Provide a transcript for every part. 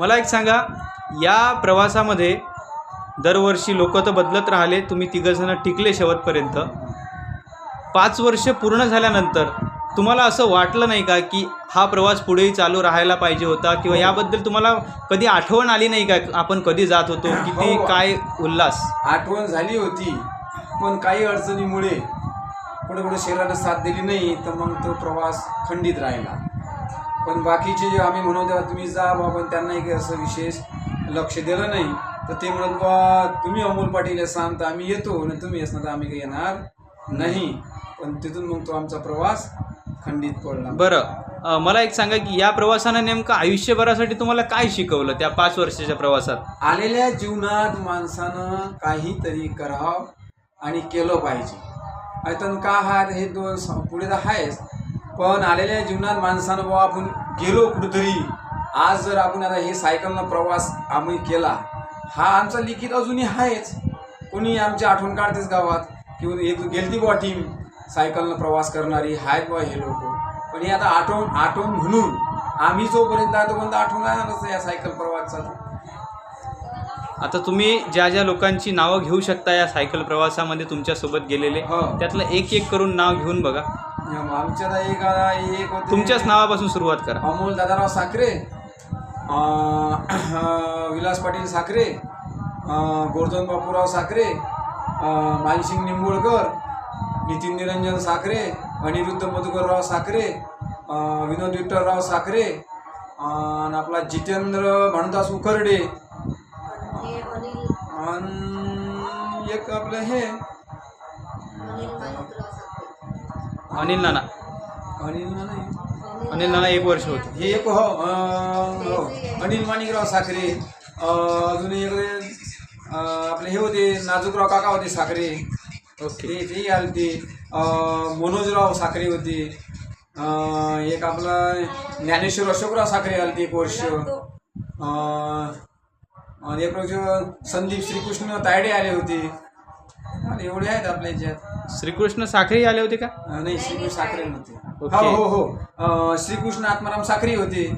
मला एक सांगा या प्रवासामध्ये दरवर्षी लोक तर बदलत राहिले तुम्ही तिघंजणं टिकले शेवटपर्यंत. पाच वर्ष पूर्ण झाल्यानंतर तुम्हाला असं वाटलं नाही का की हा प्रवास पुढेही चालू राहायला पाहिजे होता किंवा याबद्दल तुम्हाला कधी आठवण आली नाही का आपण कधी जात होतो किती हो. काय उल्हास? आठवण झाली होती पण काही अडचणीमुळे पुढे पुढे शरीरानं साथ दिली नाही तर मग तो प्रवास खंडित राहिला. पण बाकीचे जे आम्ही म्हणू तेव्हा तुम्ही जा बा पण त्यांनाही काही असं विशेष लक्ष दिलं नाही. तर ते म्हणत बा तुम्ही अमोल पाटील असाल तर आम्ही येतो आणि तुम्ही असणार तर आम्ही काही येणार नाही. पण तिथून मग तो आमचा प्रवास खंडित पडला. बरं. मला एक सांगा की या प्रवासानं नेमकं आयुष्यभरासाठी तुम्हाला काय शिकवलं त्या पाच वर्षाच्या प्रवासात? आलेल्या जीवनात माणसानं काहीतरी करावं आणि केलं पाहिजे. आता का हा हे दोन पुढे तर आहेच पण आलेल्या जीवनात माणसानं बाबा आपण गेलो कुठंतरी. आज जर आपण आता हे सायकलनं प्रवास आम्ही केला हा आमचा लिखित अजूनही आहेच. कोणी आमची आठवण काढतेच गावात किंवा एक गेलती बुवा टीम सायकलनं प्रवास करणारी. आहेत बुवा हे लोक. पण हे आता आठवण आठवण म्हणून आम्ही जोपर्यंत आहे तोपर्यंत आठवण राहणारच या सायकल प्रवासाचा आता तुम्ही ज्या ज्या लोकांची नावं घेऊ शकता या सायकल प्रवासामध्ये तुमच्यासोबत गेलेले हो. त्यातलं एक एक करून नाव घेऊन बघा. आमच्या एक एक होते? तुमच्याच नावापासून सुरुवात करा. अमोल दादाराव साखरे अं, विलास पाटील साखरे अं, गोवर्धन बापूराव साखरे अं, मानसिंग निंबोळकर नितीन निरंजन साखरे अनिरुद्ध मधुकरराव साखरे अं, विनोद विठ्ठलराव साखरे अं, आणि आपला जितेंद्र भानुदास उकरडे आणि एक आपलं हे. अनिल नाना अनिल नाही अनिल नाना एक वर्ष होते. हे एक हो अं, हो. अनिल माणिकराव साखरे. अं, अजून एक अं, आपले हे होते नाजूकराव काका होते साखरे. ओके. ते तेही आले ते अं, मनोजराव साखरे होते. अं, एक आपला ज्ञानेश्वर अशोकराव साखरे आले ते एक वर्ष. अं, एक वर्ष संदीप श्रीकृष्ण तायडे आले होते. आणि एवढे आहेत आपल्या याच्यात. श्रीकृष्ण साखरेही आले होते का? नाही श्रीकृष्ण साखरे नव्हते. ओके. हो हो हो. अं, श्रीकृष्ण आत्माराम साखरे होते.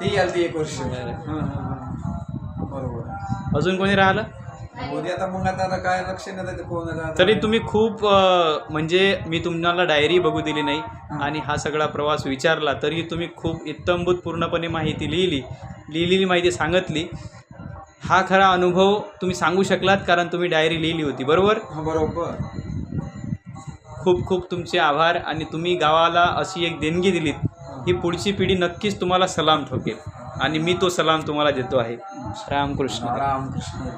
तेही आले ते एक वर्ष. बरं. हं, हं, हं. बरोबर. अजून कोणी राहिलं? मोदी आता मग आता आता काय लक्ष नाही देत कोण आता. तरी तुम्ही खूप अं, म्हणजे मी तुम्हाला डायरी बघू दिली नाही आणि हा सगळा प्रवास विचारला तरी तुम्ही खूप इत्तंभूत पूर्णपणे माहिती लिहिली. लिहिलेली माहिती सांगितली. हा खरा अनुभव तुम्ही सांगू शकलात कारण तुम्ही डायरी लिहिली होती बरोबर? हा बरोबर. खूप खूप तुमचे आभार आणि तुम्ही गावाला अशी एक देणगी दिलीत ही पुढची पिढी नक्कीच तुम्हाला सलाम ठोकेल आणि मी तो सलाम तुम्हाला देतो आहे. रामकृष्ण रामकृष्ण